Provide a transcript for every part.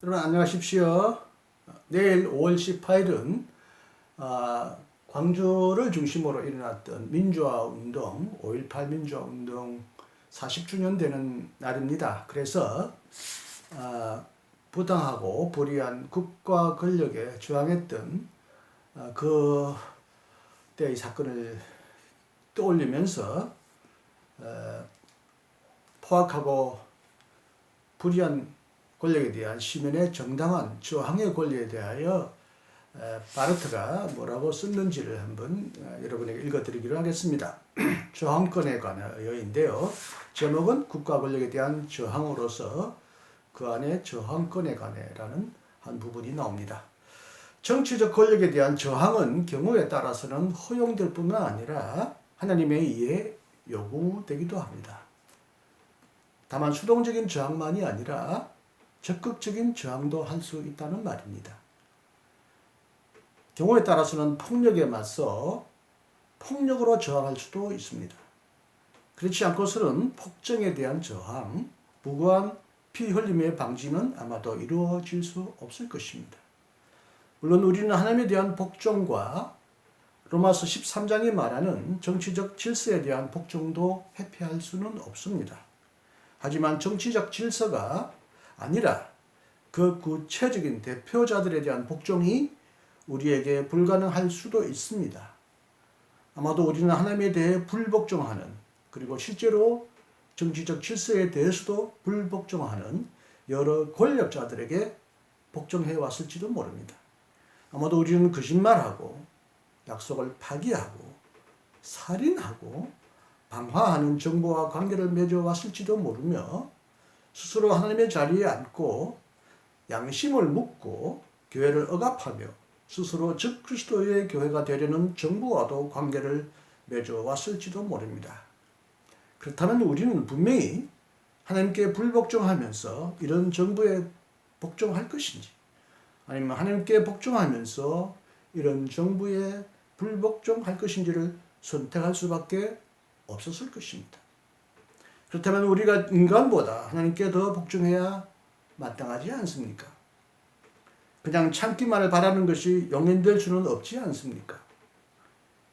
여러분 안녕하십시오. 내일 5월 18일은 아, 광주를 중심으로 일어났던 민주화 운동, 5.18 민주화 운동 40주년 되는 날입니다. 그래서 아, 부당하고 불의한 국가 권력에 저항했던 아, 그 때의 사건을 떠올리면서 어, 포악하고 불의한 권력에 대한 시민의 정당한 저항의 권리에 대하여 에, 바르트가 뭐라고 썼는지를 한번 어, 여러분에게 읽어드리기로 하겠습니다. 저항권에 관하여인데요. 제목은 국가 권력에 대한 저항으로서 그 안에 저항권에 관해라는 한 부분이 나옵니다. 정치적 권력에 대한 저항은 경우에 따라서는 허용될 뿐만 아니라 하나님에 의해 요구되기도 합니다. 다만 수동적인 저항만이 아니라 적극적인 저항도 할 수 있다는 말입니다. 경우에 따라서는 폭력에 맞서 폭력으로 저항할 수도 있습니다. 그렇지 않고서는 폭정에 대한 저항, 무고한 피 흘림의 방지는 아마도 이루어질 수 없을 것입니다. 물론 우리는 하나님에 대한 복종과 로마서 13장이 말하는 정치적 질서에 대한 복종도 회피할 수는 없습니다. 하지만 정치적 질서가 아니라 그 구체적인 대표자들에 대한 복종이 우리에게 불가능할 수도 있습니다. 아마도 우리는 하나님에 대해 불복종하는 그리고 실제로 정치적 질서에 대해서도 불복종하는 여러 권력자들에게 복종해 왔을지도 모릅니다. 아마도 우리는 거짓말하고 약속을 파기하고 살인하고 방화하는 정부와 관계를 맺어 왔을지도 모르며 스스로 하나님의 자리에 앉고 양심을 묻고 교회를 억압하며 스스로 즉 그리스도의 교회가 되려는 정부와도 관계를 맺어왔을지도 모릅니다. 그렇다면 우리는 분명히 하나님께 불복종하면서 이런 정부에 복종할 것인지 아니면 하나님께 복종하면서 이런 정부에 불복종할 것인지를 선택할 수밖에 없었을 것입니다. 그렇다면 우리가 인간보다 하나님께 더 복종해야 마땅하지 않습니까? 그냥 참기만을 바라는 것이 용인될 수는 없지 않습니까?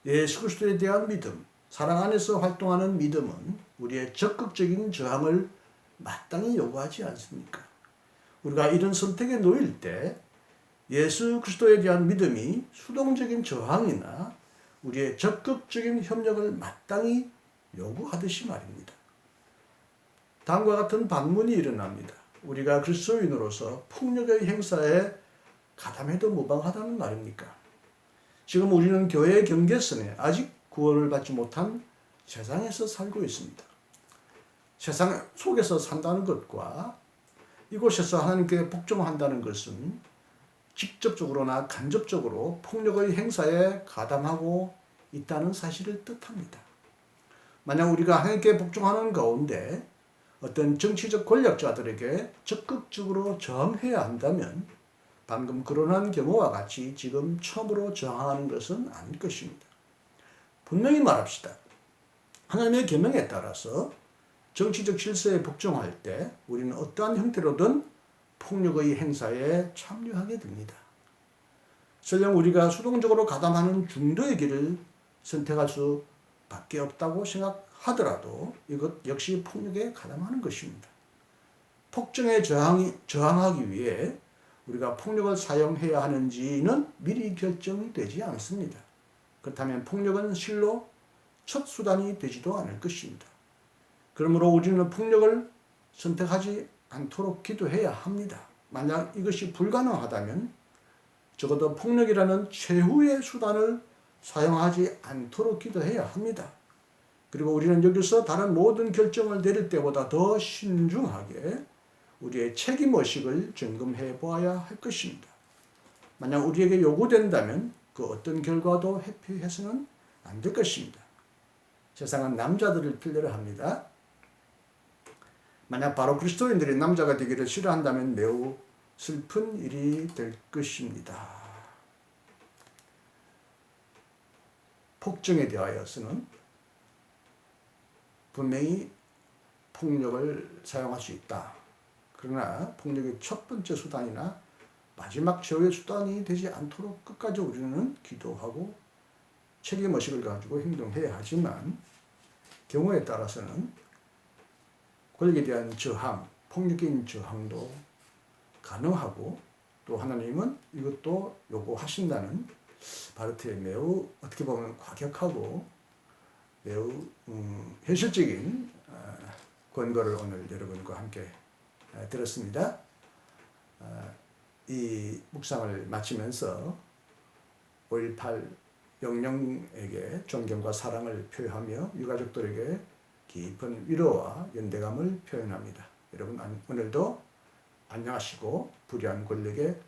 예수 그리스도에 대한 믿음, 사랑 안에서 활동하는 믿음은 우리의 적극적인 저항을 마땅히 요구하지 않습니까? 우리가 이런 선택에 놓일 때 예수 그리스도에 대한 믿음이 수동적인 저항이나 우리의 적극적인 협력을 마땅히 요구하듯이 말입니다. 다음과 같은 반문이 일어납니다. 우리가 그리스도인으로서 폭력의 행사에 가담해도 무방하다는 말입니까? 지금 우리는 교회의 경계선에 아직 구원을 받지 못한 세상에서 살고 있습니다. 세상 속에서 산다는 것과 이곳에서 하나님께 복종한다는 것은 직접적으로나 간접적으로 폭력의 행사에 가담하고 있다는 사실을 뜻합니다. 만약 우리가 하나님께 복종하는 가운데 어떤 정치적 권력자들에게 적극적으로 저항해야 한다면 방금 거론한 경우와 같이 지금 처음으로 저항하는 것은 아닐 것입니다. 분명히 말합시다. 하나님의 계명에 따라서 정치적 질서에 복종할 때 우리는 어떠한 형태로든 폭력의 행사에 참여하게 됩니다. 설령 우리가 수동적으로 가담하는 중도의 길을 선택할 수밖에 없다고 생각 하더라도 이것 역시 폭력에 가담하는 것입니다. 폭정에 저항이, 저항하기 위해 우리가 폭력을 사용해야 하는지는 미리 결정되지 않습니다. 그렇다면 폭력은 실로 첫 수단이 되지도 않을 것입니다. 그러므로 우리는 폭력을 선택하지 않도록 기도해야 합니다. 만약 이것이 불가능하다면 적어도 폭력이라는 최후의 수단을 사용하지 않도록 기도해야 합니다. 그리고 우리는 여기서 다른 모든 결정을 내릴 때보다 더 신중하게 우리의 책임 의식을 점검해 보아야 할 것입니다. 만약 우리에게 요구된다면 그 어떤 결과도 회피해서는 안 될 것입니다. 세상은 남자들을 필요로 합니다. 만약 바로 그리스도인들이 남자가 되기를 싫어한다면 매우 슬픈 일이 될 것입니다. 폭정에 대하여서는 분명히 폭력을 사용할 수 있다. 그러나 폭력의 첫 번째 수단이나 마지막 제어의 수단이 되지 않도록 끝까지 우리는 기도하고 책임의식을 가지고 행동해야 하지만 경우에 따라서는 권력에 대한 저항, 폭력적인 저항도 가능하고 또 하나님은 이것도 요구하신다는 바르트의 매우 어떻게 보면 과격하고 매우 음, 현실적인 어, 권고를 오늘 여러분과 함께 어, 들었습니다. 어, 이 묵상을 마치면서 5.18 영령에게 존경과 사랑을 표하며 유가족들에게 깊은 위로와 연대감을 표현합니다. 여러분 안- 오늘도 안녕하시고 불의한 권력에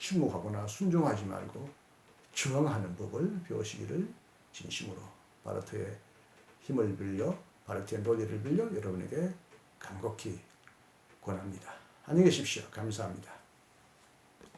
침묵하거나 순종하지 말고 저항하는 법을 배우시기를 진심으로 바르트의 힘을 빌려 바르트의 논리를 빌려 여러분에게 간곡히 권합니다. 안녕히 계십시오. 감사합니다.